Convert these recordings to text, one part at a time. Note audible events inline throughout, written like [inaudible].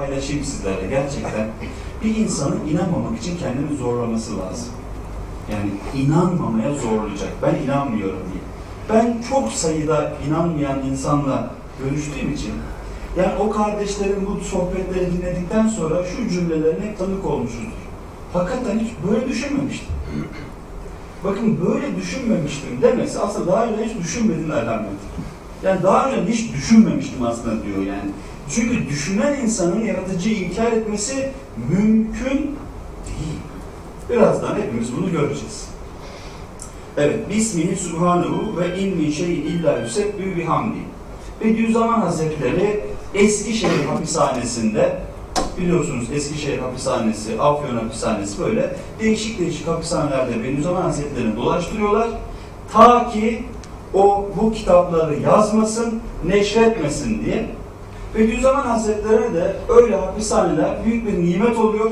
paylaşayım sizlerle gerçekten. Bir insanın inanmamak için kendini zorlaması lazım. Yani inanmamaya zorlayacak. Ben inanmıyorum diye. Ben çok sayıda inanmayan insanla görüştüğüm için yani o kardeşlerin bu sohbetleri dinledikten sonra şu cümlelerine hep tanık olmuşuzdur. Hakikaten hiç böyle düşünmemiştim. Bakın böyle düşünmemiştim demesi aslında daha önce hiç düşünmediğin alamettir. Yani daha önce hiç düşünmemiştim aslında diyor yani. Çünkü düşünen insanın yaratıcıyı inkar etmesi mümkün değil. Birazdan hepimiz bunu göreceğiz. Evet, Bismihi Subhanahu ve in şeyin illa yusebbü bihamdi. Bediüzzaman Hazretleri Eskişehir hapishanesinde biliyorsunuz Eskişehir hapishanesi, Afyon hapishanesi böyle değişik değişik hapishanelerde Bediüzzaman Hazretleri'ni dolaştırıyorlar. Ta ki o bu kitapları yazmasın, neşretmesin diye. Bediüzzaman Hazretleri de öyle hapishaneler büyük bir nimet oluyor.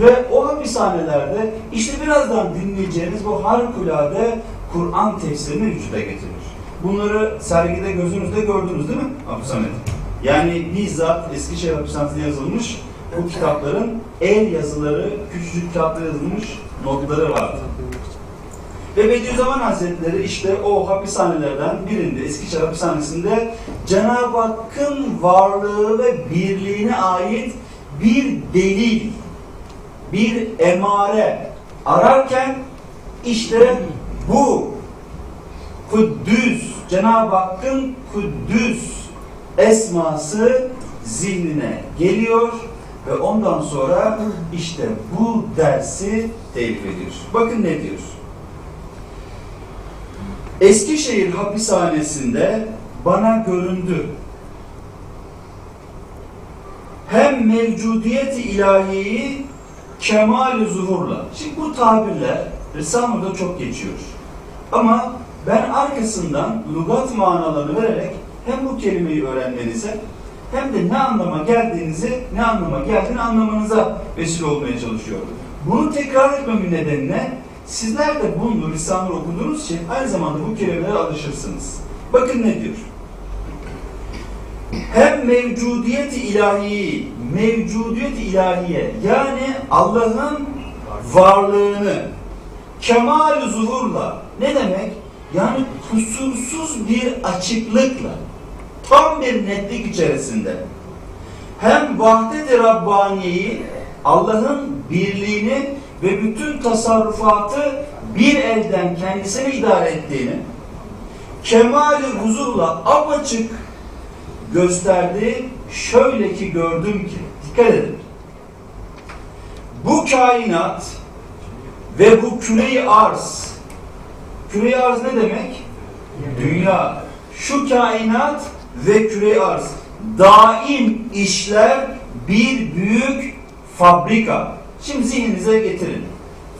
Ve o hapishanelerde işte birazdan dinleyeceğiniz bu harikulade Kur'an tefsirini vücuda getirir. Bunları sergide gözünüzde gördünüz değil mi hapishanede? Yani bizzat Eskişehir hapishanesinde yazılmış bu kitapların el yazıları, küçücük kitapta yazılmış notları vardı. Ve Bediüzzaman Hazretleri işte o hapishanelerden birinde, Eskişehir hapishanesinde Cenab-ı Hakk'ın varlığı ve birliğine ait bir delil, bir emare ararken işte bu Kuddüs, Cenab-ı Hakk'ın Kuddüs esması zihnine geliyor ve ondan sonra işte bu dersi telif ediyor. Bakın ne diyor? Eskişehir hapishanesinde bana göründü. Hem mevcudiyeti ilahiyi kemal zuhurla. Şimdi bu tabirler Risale'de çok geçiyor. Ama ben arkasından lugat manalarını vererek hem bu kelimeyi öğrenmenize hem de ne anlama geldiğinizi, ne anlama geldiğini anlamanıza vesile olmaya çalışıyorum. Bunu tekrar etmemin nedenine sizler de bunu Risale okuduğunuz için aynı zamanda bu kelimelere alışırsınız. Bakın ne diyor? Hem mevcudiyeti ilahi, mevcudiyeti ilahiye yani Allah'ın varlığını kemal zuhurla ne demek? Yani kusursuz bir açıklıkla tam bir netlik içerisinde hem vahdet-i Rabbaniye'yi Allah'ın birliğini ve bütün tasarrufatı bir elden kendisine idare ettiğini kemali huzurla apaçık gösterdiği şöyle ki gördüm ki dikkat edin bu kainat ve bu küre-i arz küre-i arz ne demek? Dünya. Şu kainat ve küre-i arz daim işler bir büyük fabrika. Şimdi zihninize getirin.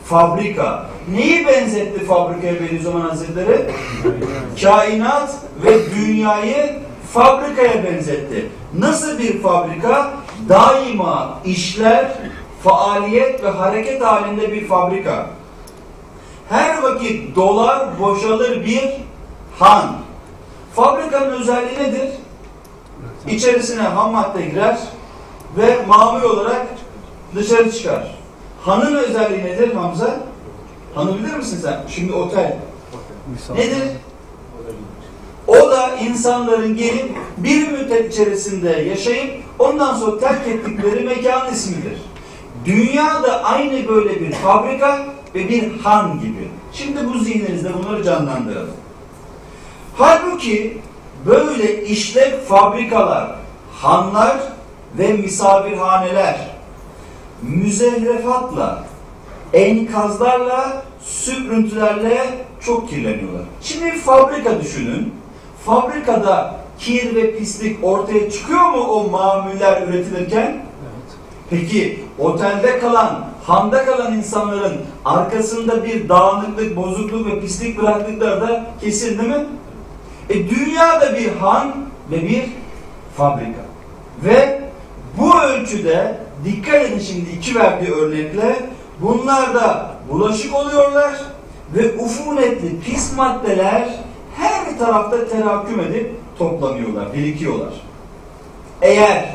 Fabrika. Neyi benzetti fabrikaya Bediüzzaman Hazretleri? Kainat ve dünyayı fabrikaya benzetti. Nasıl bir fabrika? Daima işler, faaliyet ve hareket halinde bir fabrika. Her vakit dolar, boşalır bir han. Fabrikanın özelliği nedir? İçerisine ham madde girer ve mamul olarak dışarı çıkar. Hanın özelliği nedir Hamza? Hanı bilir misin sen? Şimdi otel. Nedir? O da insanların gelip bir müddet içerisinde yaşayıp ondan sonra terk ettikleri mekan ismidir. Dünya da aynı böyle bir fabrika ve bir han gibi. Şimdi bu zihninizde bunları canlandıralım. Halbuki böyle işlev fabrikalar, hanlar ve misafirhaneler müzehrefatla, enkazlarla, süprüntülerle çok kirleniyorlar. Şimdi bir fabrika düşünün. Fabrikada kir ve pislik ortaya çıkıyor mu o mamuller üretilirken? Peki otelde kalan, handa kalan insanların arkasında bir dağınıklık, bozukluk ve pislik bıraktıkları da kesin değil mi? E dünyada bir han ve bir fabrika. Ve bu ölçüde dikkat edin şimdi iki verdiği örnekle bunlar da bulaşık oluyorlar ve ufunetli pis maddeler her tarafta terakküm edip toplanıyorlar, birikiyorlar. Eğer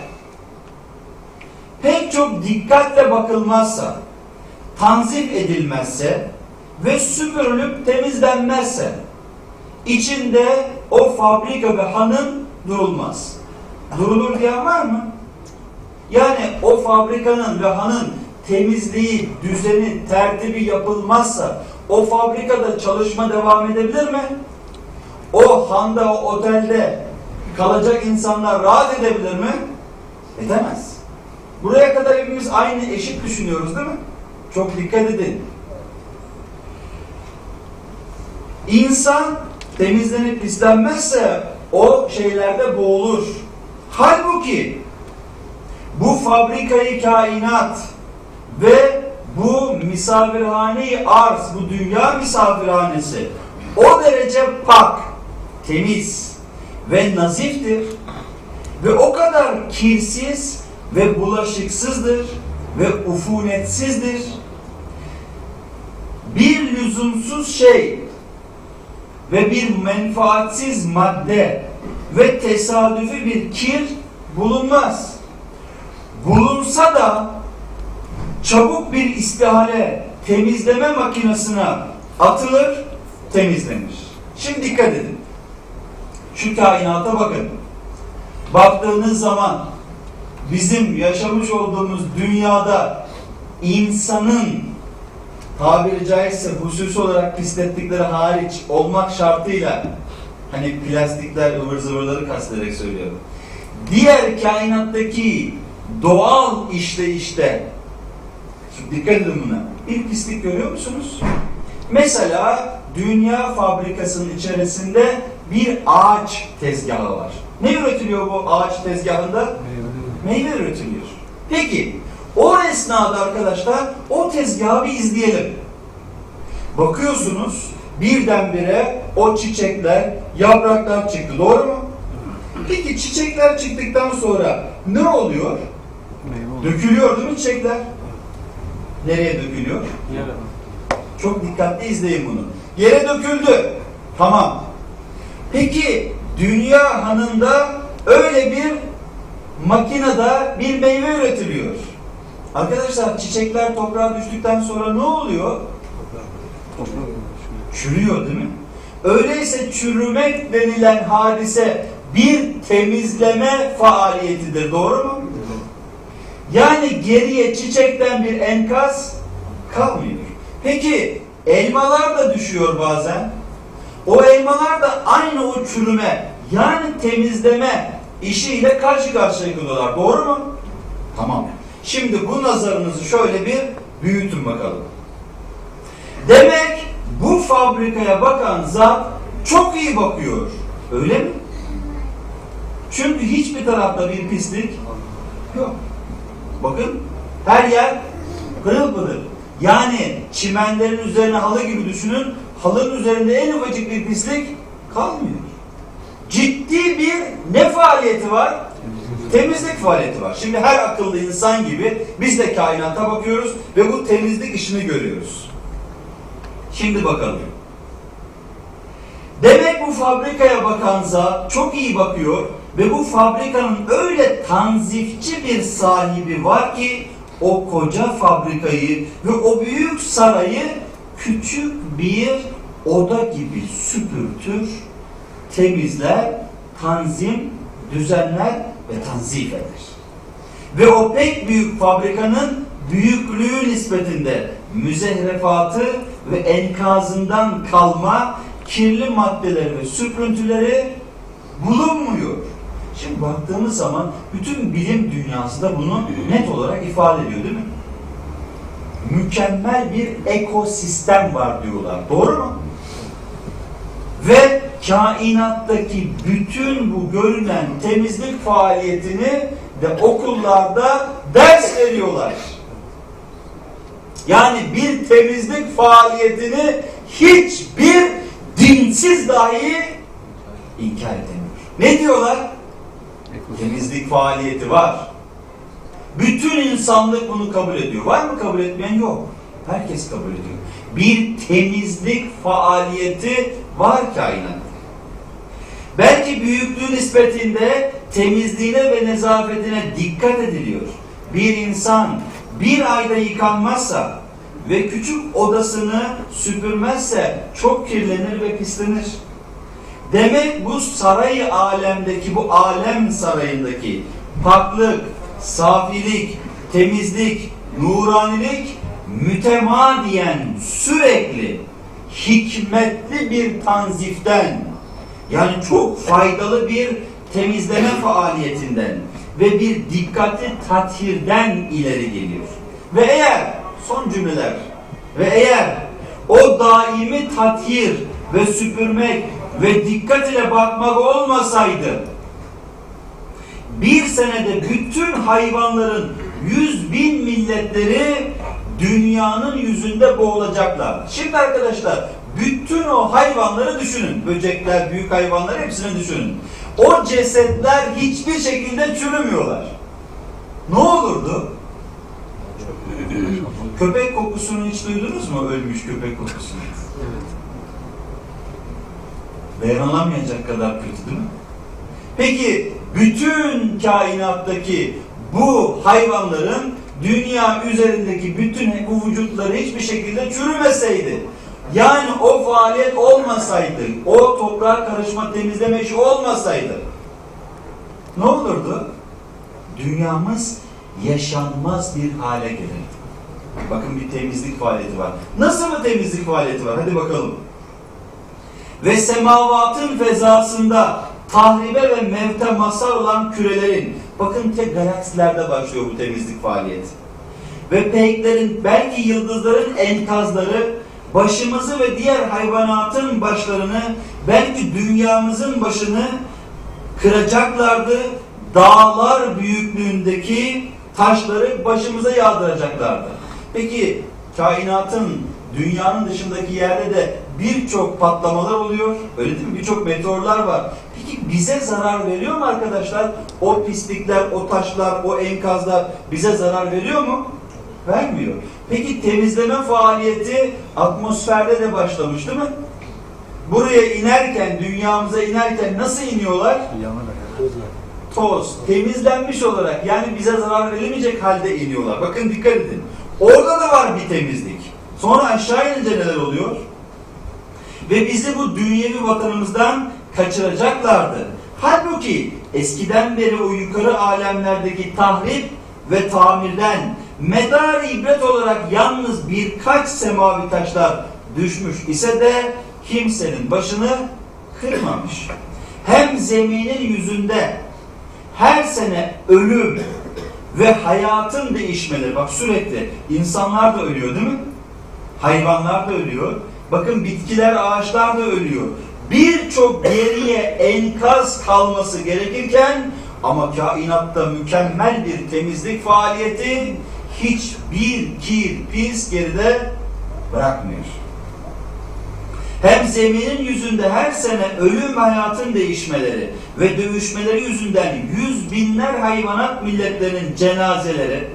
pek çok dikkatle bakılmazsa, tanzim edilmezse ve süpürülüp temizlenmezse içinde o fabrika ve hanın durulmaz. Durulur diyen var mı? Yani o fabrikanın ve hanın temizliği, düzeni, tertibi yapılmazsa o fabrikada çalışma devam edebilir mi? O handa, o otelde kalacak insanlar rahat edebilir mi? Edemez. Buraya kadar hepimiz aynı eşit düşünüyoruz değil mi? Çok dikkat edin. İnsan temizlenip pislenmezse o şeylerde boğulur. Halbuki bu fabrikayı kainat ve bu misafirhaneyi arz, bu dünya misafirhanesi o derece pak, temiz ve naziftir ve o kadar kirsiz ve bulaşıksızdır ve ufunetsizdir. Bir lüzumsuz şey ve bir menfaatsiz madde ve tesadüfi bir kir bulunmaz. Bulunsa da çabuk bir istihare temizleme makinesine atılır, temizlenir. Şimdi dikkat edin. Şu kainata bakın. Baktığınız zaman bizim yaşamış olduğumuz dünyada insanın tabiri caizse hususi olarak pislettikleri hariç olmak şartıyla hani plastikler ıvır zıvırları kastederek söylüyorum. Diğer kainattaki doğal işleyişte şimdi dikkat edin buna. Bir pislik görüyor musunuz? Mesela dünya fabrikasının içerisinde bir ağaç tezgahı var. Ne üretiliyor bu ağaç tezgahında? Meyve üretiliyor. Peki o esnada arkadaşlar o tezgahı bir izleyelim. Bakıyorsunuz birdenbire o çiçekler, yapraklar çıktı. Doğru mu? Peki çiçekler çıktıktan sonra ne oluyor? Dökülüyor değil mi çiçekler? Nereye dökülüyor? Çok dikkatli izleyin bunu. Yere döküldü. Tamam. Peki dünya hanında öyle bir makinede bir meyve üretiliyor. Arkadaşlar çiçekler toprağa düştükten sonra ne oluyor? Çürüyor değil mi? Öyleyse çürümek denilen hadise bir temizleme faaliyetidir. Doğru mu? Yani geriye çiçekten bir enkaz kalmıyor. Peki elmalar da düşüyor bazen. O elmalar da aynı o çürüme yani temizleme işiyle karşı karşıya kalıyorlar. Doğru mu? Tamam. Şimdi bu nazarınızı şöyle bir büyütün bakalım. Demek bu fabrikaya bakan zat çok iyi bakıyor. Öyle mi? Çünkü hiçbir tarafta bir pislik yok. Bakın her yer pırıl pırıl. Yani çimenlerin üzerine halı gibi düşünün. Halının üzerinde en ufacık bir pislik kalmıyor. Ciddi bir ne faaliyeti var? Temizlik faaliyeti var. Şimdi her akıllı insan gibi biz de kainata bakıyoruz ve bu temizlik işini görüyoruz. Şimdi bakalım. Demek bu fabrikaya bakan zat çok iyi bakıyor ve bu fabrikanın öyle tanzifçi bir sahibi var ki o koca fabrikayı ve o büyük sarayı küçük bir oda gibi süpürtür, temizler, tanzim, düzenler ve tanzif eder. Ve o pek büyük fabrikanın büyüklüğü nispetinde müzehrefatı ve enkazından kalma kirli maddeleri ve süprüntüleri bulunmuyor. Şimdi baktığımız zaman bütün bilim dünyası da bunu net olarak ifade ediyor değil mi? Mükemmel bir ekosistem var diyorlar. Doğru mu? Ve kainattaki bütün bu görünen temizlik faaliyetini de okullarda ders veriyorlar. Yani bir temizlik faaliyetini hiçbir dinsiz dahi inkar edemiyor. Ne diyorlar? Temizlik faaliyeti var. Bütün insanlık bunu kabul ediyor. Var mı kabul etmeyen? Yok. Herkes kabul ediyor. Bir temizlik faaliyeti var kainatta. Belki büyüklüğü nispetinde temizliğine ve nezafetine dikkat ediliyor. bir insan bir ayda yıkanmazsa ve küçük odasını süpürmezse çok kirlenir ve pislenir. Demek bu saray alemdeki, bu alem sarayındaki paklık, safilik, temizlik, nuranilik mütemadiyen sürekli hikmetli bir tanziften yani çok faydalı bir temizleme faaliyetinden ve bir dikkatli tathirden ileri geliyor. Ve eğer son cümleler ve eğer o daimi tathir ve süpürmek ve dikkat ile bakmak olmasaydı bir senede bütün hayvanların yüz bin milletleri dünyanın yüzünde boğulacaklar. Şimdi arkadaşlar bütün o hayvanları düşünün. Böcekler, büyük hayvanlar hepsini düşünün. O cesetler hiçbir şekilde çürümüyorlar. Ne olurdu? köpek kokusunu hiç duydunuz mu? Ölmüş köpek kokusunu. Dayanılamayacak kadar kötü değil mi? Peki bütün kainattaki bu hayvanların dünya üzerindeki bütün bu vücutları hiçbir şekilde çürümeseydi, yani o faaliyet olmasaydı, o toprağa karışma temizleme işi olmasaydı, ne olurdu? Dünyamız yaşanmaz bir hale gelirdi. Bakın bir temizlik faaliyeti var. Nasıl bir temizlik faaliyeti var? Hadi bakalım. Ve semavatın fezasında tahribe ve mevte masar olan kürelerin, bakın tek galaksilerde başlıyor bu temizlik faaliyeti. Ve peyklerin, belki yıldızların enkazları, başımızı ve diğer hayvanatın başlarını, belki dünyamızın başını kıracaklardı. Dağlar büyüklüğündeki taşları başımıza yağdıracaklardı. Peki kainatın, dünyanın dışındaki yerde de birçok patlamalar oluyor. Öyle değil mi? Birçok meteorlar var. Peki bize zarar veriyor mu arkadaşlar? O pislikler, o taşlar, o enkazlar bize zarar veriyor mu? Vermiyor. Peki temizleme faaliyeti atmosferde de başlamış değil mi? Buraya inerken, dünyamıza inerken nasıl iniyorlar? Toz, temizlenmiş olarak yani bize zarar verilmeyecek halde iniyorlar. Bakın dikkat edin. Orada da var bir temizlik. Sonra aşağı inince neler oluyor? Ve bizi bu dünyevi vatanımızdan kaçıracaklardı. Halbuki eskiden beri o yukarı alemlerdeki tahrip ve tamirden medar ibret olarak yalnız birkaç semavi taşlar düşmüş ise de kimsenin başını kırmamış. Hem zeminin yüzünde her sene ölüm ve hayatın değişmeleri bak sürekli insanlar da ölüyor değil mi? Hayvanlar da ölüyor. Bakın bitkiler, ağaçlar da ölüyor. Birçok geriye enkaz kalması gerekirken ama kainatta mükemmel bir temizlik faaliyeti hiçbir kir, pis geride bırakmıyor. Hem zeminin yüzünde her sene ölüm hayatın değişmeleri ve dövüşmeleri yüzünden yüz binler hayvanat milletlerinin cenazeleri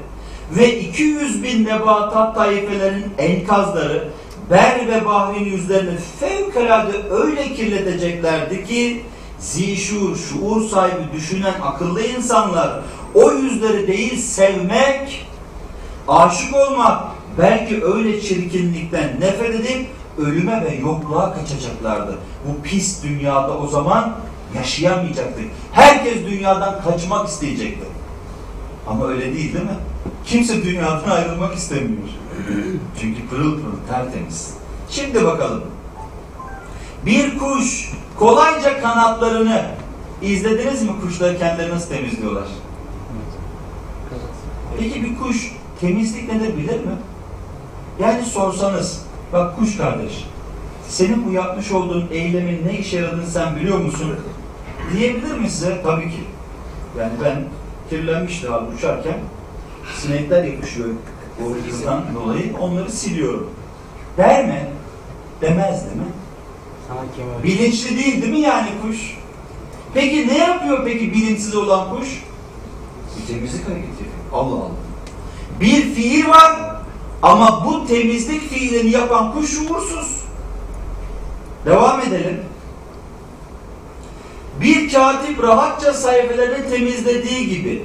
ve 200 bin nebatat tayfelerin enkazları ber ve bahrin yüzlerini fevkalade öyle kirleteceklerdi ki zişur, şuur sahibi düşünen akıllı insanlar o yüzleri değil sevmek, aşık olmak, belki öyle çirkinlikten nefret edip ölüme ve yokluğa kaçacaklardı. Bu pis dünyada o zaman yaşayamayacaktık. Herkes dünyadan kaçmak isteyecekti. Ama öyle değil değil mi? Kimse dünyadan ayrılmak istemiyor. [clears throat] Çünkü pırıl pırıl tertemiz. Şimdi bakalım. Bir kuş kolayca kanatlarını izlediniz mi kuşları kendileri nasıl temizliyorlar? Peki bir kuş temizlik nedir bilir mi? Yani sorsanız Bak kuş kardeş, senin bu yapmış olduğun eylemin ne işe yaradığını sen biliyor musun? Diyebilir mi size? Tabii ki. Yani ben kirlenmişti abi uçarken sinekler yapışıyor hızdan dolayı onları siliyorum. Der mi? Demez değil mi? Bilinçli değil değil mi yani kuş? Peki ne yapıyor peki bilinçsiz olan kuş? Bir temizlik hareketi Allah Allah. Bir fiil var, ama bu temizlik fiilini yapan kuş şuursuz. Devam edelim. Bir katip rahatça sayfalarını temizlediği gibi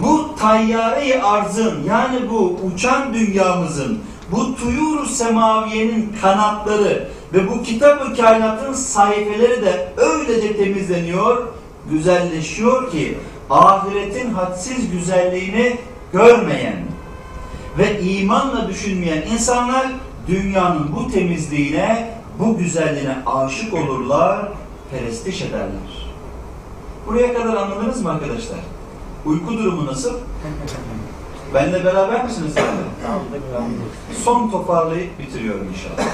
bu tayyare arzın yani bu uçan dünyamızın bu tuyur semaviyenin kanatları ve bu kitab-ı kainatın sayfeleri de öylece temizleniyor, güzelleşiyor ki ahiretin hadsiz güzelliğini görmeyen ve imanla düşünmeyen insanlar dünyanın bu temizliğine, bu güzelliğine aşık olurlar, perestiş ederler. Buraya kadar anladınız mı arkadaşlar? Uyku durumu nasıl? Benle beraber misiniz? Son toparlayıp bitiriyorum inşallah.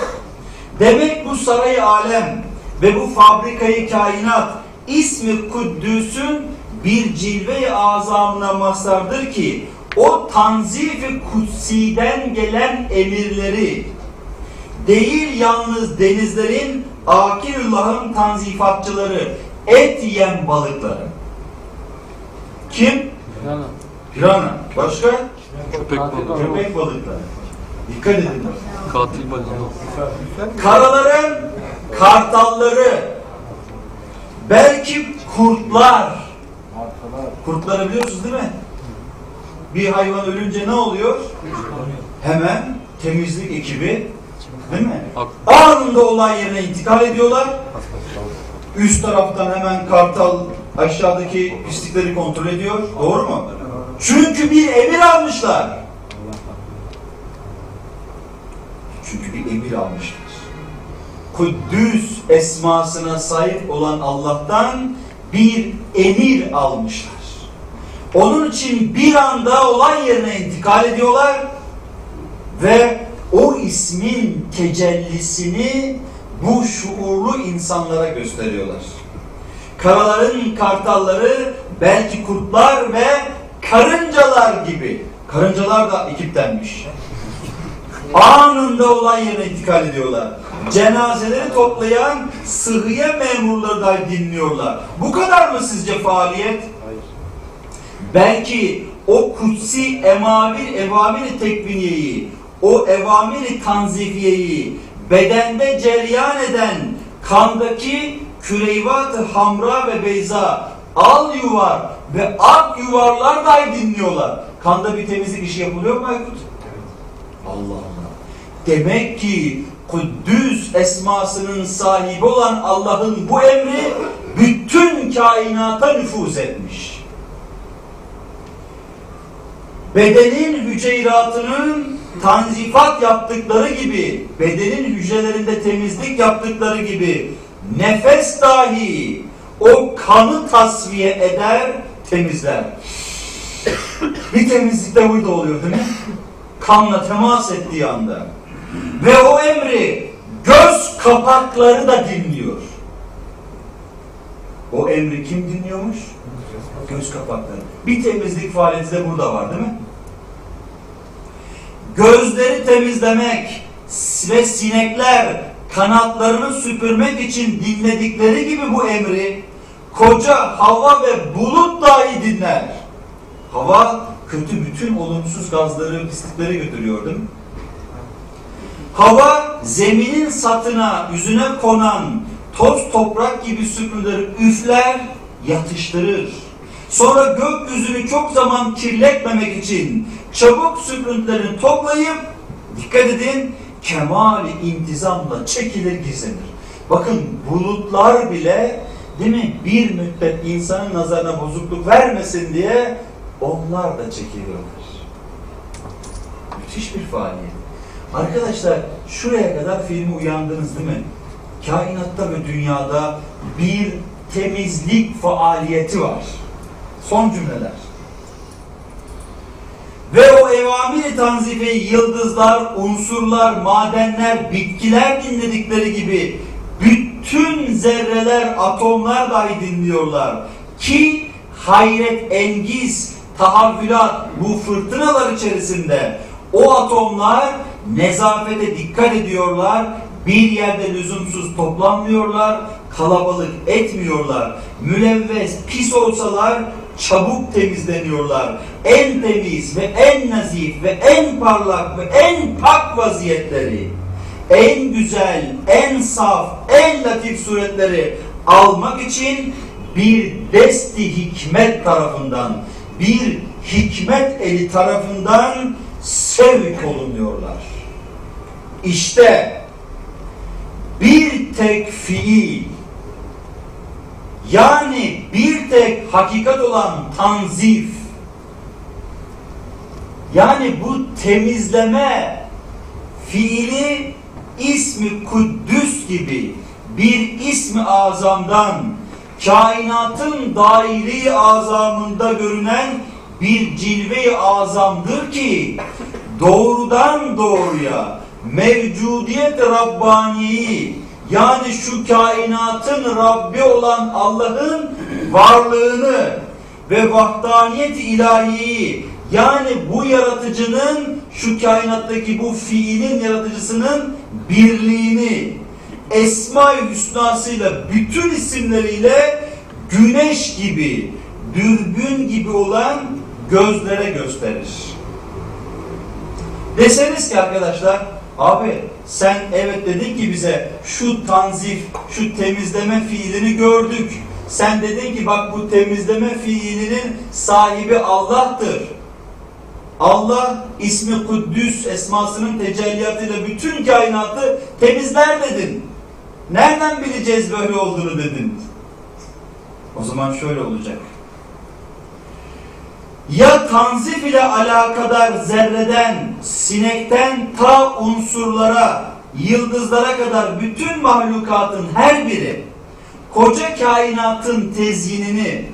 Demek bu sarayı alem ve bu fabrikayı kainat ismi Kuddüs'ün bir cilve-i azamına mazhardır ki o tanzif-i kutsiden gelen emirleri değil yalnız denizlerin Akirullah'ın tanzifatçıları et yiyen balıkları. Kim? Pirana. Pirana. Başka? Köpek balığı. Köpek balıkları. Dikkat edin. Katil balığı. Karaların kartalları, belki kurtlar. Kurtları biliyorsunuz değil mi? Bir hayvan ölünce ne oluyor? Hemen temizlik ekibi değil mi? Ak- Anında olay yerine intikal ediyorlar. Üst taraftan hemen kartal aşağıdaki pislikleri kontrol ediyor. Doğru mu? Çünkü bir emir almışlar. Çünkü bir emir almışlar. Kuddüs esmasına sahip olan Allah'tan bir emir almışlar. Onun için bir anda olay yerine intikal ediyorlar ve o ismin tecellisini bu şuurlu insanlara gösteriyorlar. Karaların kartalları belki kurtlar ve karıncalar gibi. Karıncalar da ekiptenmiş. Anında olay yerine intikal ediyorlar. Cenazeleri toplayan sıhhiye memurları da dinliyorlar. Bu kadar mı sizce faaliyet? Belki o kutsi emavir, evamir tekviniyeyi, o evamir tanzifiyeyi bedende cereyan eden kandaki küreyvat hamra ve beyza, al yuvar ve ak yuvarlar dahi dinliyorlar. Kanda bir temizlik işi yapılıyor mu Aykut? Allah Allah. Demek ki Kuddüs esmasının sahibi olan Allah'ın bu emri bütün kainata nüfuz etmiş. Bedenin hüceyratının tanzifat yaptıkları gibi, bedenin hücrelerinde temizlik yaptıkları gibi nefes dahi o kanı tasfiye eder, temizler. Bir temizlik de burada oluyor değil mi? Kanla temas ettiği anda. Ve o emri göz kapakları da dinliyor. O emri kim dinliyormuş? Göz kapakları. Bir temizlik faaliyeti de burada var değil mi? Gözleri temizlemek ve sinekler kanatlarını süpürmek için dinledikleri gibi bu emri koca hava ve bulut dahi dinler. Hava kötü bütün olumsuz gazları, pislikleri götürüyor değil mi? Hava zeminin satına, yüzüne konan toz toprak gibi süpürüleri üfler, yatıştırır. Sonra gökyüzünü çok zaman kirletmemek için çabuk süprüntülerini toplayıp dikkat edin kemali intizamla çekilir gizlenir. Bakın bulutlar bile değil mi bir müddet insanın nazarına bozukluk vermesin diye onlar da çekiliyorlar. Müthiş bir faaliyet. Arkadaşlar şuraya kadar filmi uyandınız değil mi? Kainatta ve dünyada bir temizlik faaliyeti var. Son cümleler. Ve o evamiri tanzifeyi yıldızlar, unsurlar, madenler, bitkiler dinledikleri gibi bütün zerreler, atomlar dahi dinliyorlar. Ki hayret engiz tahavvülat bu fırtınalar içerisinde o atomlar nezafete dikkat ediyorlar, bir yerde lüzumsuz toplanmıyorlar, kalabalık etmiyorlar. Mülevves, pis olsalar çabuk temizleniyorlar. En temiz ve en nazif ve en parlak ve en pak vaziyetleri, en güzel, en saf, en latif suretleri almak için bir desti hikmet tarafından, bir hikmet eli tarafından sevk olunuyorlar. İşte bir tek fiil yani bir tek hakikat olan tanzif. Yani bu temizleme fiili ismi Kuddüs gibi bir ismi azamdan kainatın dairi azamında görünen bir cilve-i azamdır ki doğrudan doğruya mevcudiyet Rabbaniyeyi yani şu kainatın Rabbi olan Allah'ın varlığını ve vahdaniyet ilahiyi yani bu yaratıcının şu kainattaki bu fiilin yaratıcısının birliğini Esma-i Hüsna'sıyla bütün isimleriyle güneş gibi, dürbün gibi olan gözlere gösterir. Deseniz ki arkadaşlar, abi sen evet dedin ki bize şu tanzif, şu temizleme fiilini gördük. Sen dedin ki bak bu temizleme fiilinin sahibi Allah'tır. Allah ismi Kuddüs esmasının tecelliyatıyla bütün kainatı temizler dedin. Nereden bileceğiz böyle olduğunu dedin. O zaman şöyle olacak. Ya tanzif ile alakadar zerreden, sinekten ta unsurlara, yıldızlara kadar bütün mahlukatın her biri koca kainatın tezyinini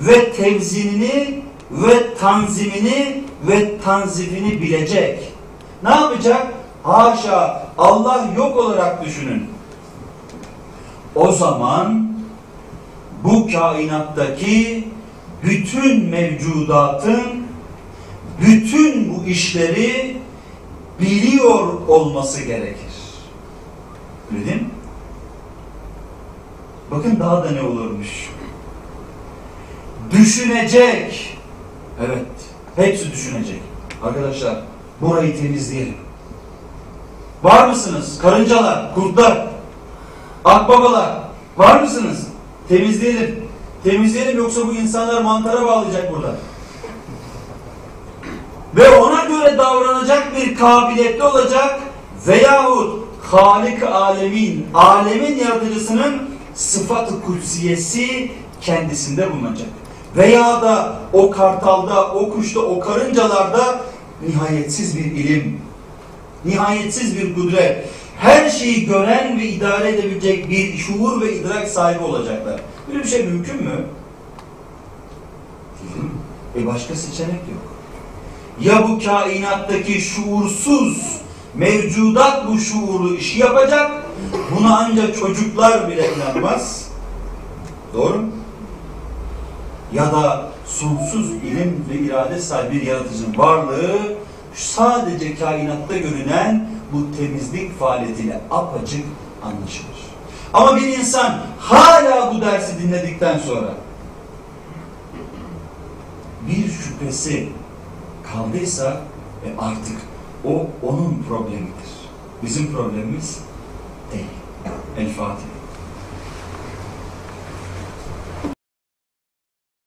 ve tevzinini ve tanzimini ve tanzifini bilecek. Ne yapacak? Haşa Allah yok olarak düşünün. O zaman bu kainattaki bütün mevcudatın bütün bu işleri biliyor olması gerekir. Öyle değil mi? Bakın daha da ne olurmuş. Düşünecek. Evet. Hepsi düşünecek. Arkadaşlar burayı temizleyelim. Var mısınız? Karıncalar, kurtlar, akbabalar. Var mısınız? Temizleyelim. Temizleyelim yoksa bu insanlar mantara bağlayacak burada. Ve ona göre davranacak bir kabiliyetli olacak veyahut Halik alemin, alemin yaratıcısının sıfat-ı kutsiyesi kendisinde bulunacak. Veya da o kartalda, o kuşta, o karıncalarda nihayetsiz bir ilim, nihayetsiz bir kudret, her şeyi gören ve idare edebilecek bir şuur ve idrak sahibi olacaklar. Böyle bir şey mümkün mü? Değil? E başka seçenek yok. Ya bu kainattaki şuursuz mevcudat bu şuurlu işi yapacak, buna ancak çocuklar bile inanmaz. Doğru mu? Ya da sonsuz ilim ve irade sahibi bir yaratıcının varlığı sadece kainatta görünen bu temizlik faaliyetiyle apacık anlaşılır. Ama bir insan hala bu dersi dinledikten sonra bir şüphesi kaldıysa e artık o onun problemidir. Bizim problemimiz değil. El Fatiha.